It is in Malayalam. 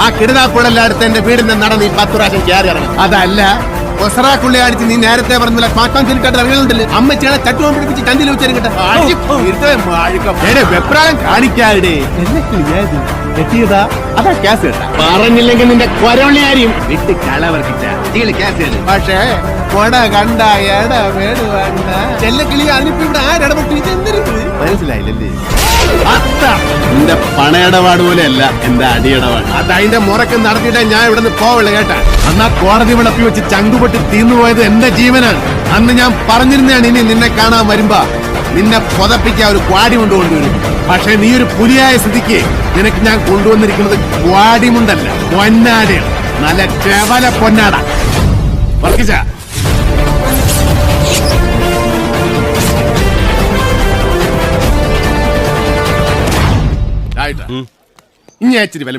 ആ അടുത്ത് എന്റെ നിന്ന് നടന്ന് ഈ പത്ത് പ്രാവശ്യം കയറി ഇറങ്ങും. അതല്ല. ഒസറാക്കുള്ളി അടിച്ച് നീ നേരത്തെ പറഞ്ഞില്ല. പാക്കാൻ ചെല്ലിക്കാട്ട് ഇറങ്ങുന്നുണ്ടല്ലേ? അമ്മച്ചിയാണ് ചട്ടുവം പിടിപ്പിച്ച് ചന്തിൽ വെച്ചിരിക്കട്ടെ വെപ്രാളം കാണിക്കാടെ. എത്തിയതാ അതാ ക്യാസ് കേട്ടാ. പറഞ്ഞില്ലെങ്കിൽ നിന്റെ കൊരവള്ളിയാരിയും വിട്ട് കളവർക്കിച്ച ക്യാസ് കേട്ട് പക്ഷേ കൊട കണ്ട എട വേട് വേണ്ട ചെല്ലക്കിളി അതിനിപ്പോ ഇവിടെ ആരിടപെട്ടു അത്ത! എന്റെ പണയിടപാട് പോലെയല്ല എന്റെ അടിയിടപാട് അത് അതിന്റെ മുറക്ക് നടത്തിയിട്ടേ ഞാൻ ഇവിടെ നിന്ന് പോവുള്ളൂ കേട്ടാ. അന്നാ കോടതി വിളപ്പി വെച്ച് ചങ്കുപൊട്ടി തീർന്നുപോയത് എന്റെ ജീവനാണ്. അന്ന് ഞാൻ പറഞ്ഞിരുന്നാണ് ഇനി നിന്നെ കാണാൻ വരുമ്പോ നിന്നെ പുതപ്പിക്കാൻ ഒരു ക്വാടി കൊണ്ടുകൊണ്ടുവരും പക്ഷെ നീ ഒരു പുലിയായ സ്ഥിതിക്ക് നിനക്ക് ഞാൻ കൊണ്ടുവന്നിരിക്കുന്നത് ക്വാടിമുണ്ടല്ല പൊന്നാടയാണ്. നല്ല ചെവല പൊന്നാട. വർക്കിച്ച ആയിട്ടാ ഇനി ഇച്ചിരി വില